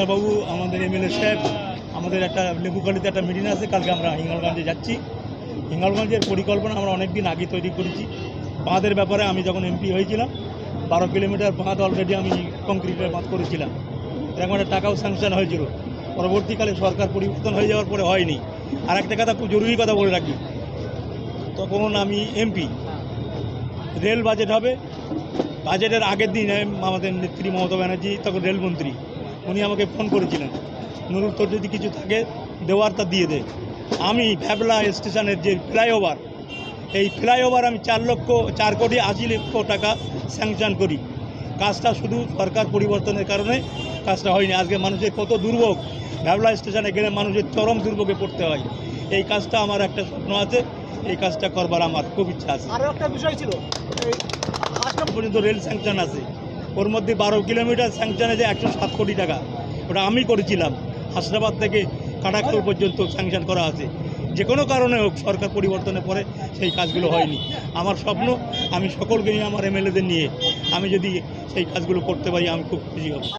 ডাক্তারবাবু, আমাদের এমএলএ সাহেব, আমাদের একটা লেবুখালিতে একটা মিটিং আছে, কালকে আমরা হিঙ্গলগঞ্জে যাচ্ছি। হিঙ্গলগঞ্জের পরিকল্পনা আমরা অনেক দিন আগে তৈরি করেছি। বাঁধের ব্যাপারে আমি যখন এমপি হয়েছিলাম, বারো কিলোমিটার বাঁধ অলরেডি আমি কংক্রিটের বাঁধ করেছিলাম। এরকম একটা টাকাও স্যাংশন হয়েছিল। পরবর্তীকালে সরকার পরিবর্তন হয়ে যাওয়ার পরে হয়নি। আর একটা কথা খুব জরুরি কথা বলে রাখি। তখন আমি এমপি রেল বাজেট হবে। বাজেটের আগের দিন, আমাদের নেত্রী মমতা ব্যানার্জি, তখন রেলমন্ত্রী উনি আমাকে ফোন করেছিলেন। নুরুল তোর যদি কিছু থাকে দেওয়ার তা দিয়ে দে। আমি ভ্যাবলা স্টেশনের যে ফ্লাইওভার এই ফ্লাইওভার আমি চার লক্ষ চার কোটি আশি লক্ষ টাকা স্যাংশন করি। কাজটা শুধু সরকার পরিবর্তনের কারণে কাজটা হয়নি। আজকে মানুষের কত দুর্ভোগ। ভ্যাবলা স্টেশনে গেলে মানুষের চরম দুর্ভোগে পড়তে হয়। এই কাজটা আমার একটা স্বপ্ন আছে। এই কাজটা করবার আমার খুব ইচ্ছা আছে। আরও একটা বিষয় ছিল পর্যন্ত রেল স্যাংশন আছে। ওর মধ্যে বারো কিলোমিটার স্যাংশানে যে একশো সাত কোটি টাকা। ওটা আমি করেছিলাম। হাসনাবাদ থেকে কাটাখাল পর্যন্ত স্যাংশন করা আছে। যে কোনো কারণে হোক সরকার পরিবর্তনের পরে সেই কাজগুলো হয়নি। আমার স্বপ্ন, আমি সকলকে নিয়ে, আমার এমএলএদের নিয়ে, আমি যদি সেই কাজগুলো করতে পারি, আমি খুব খুশি হব।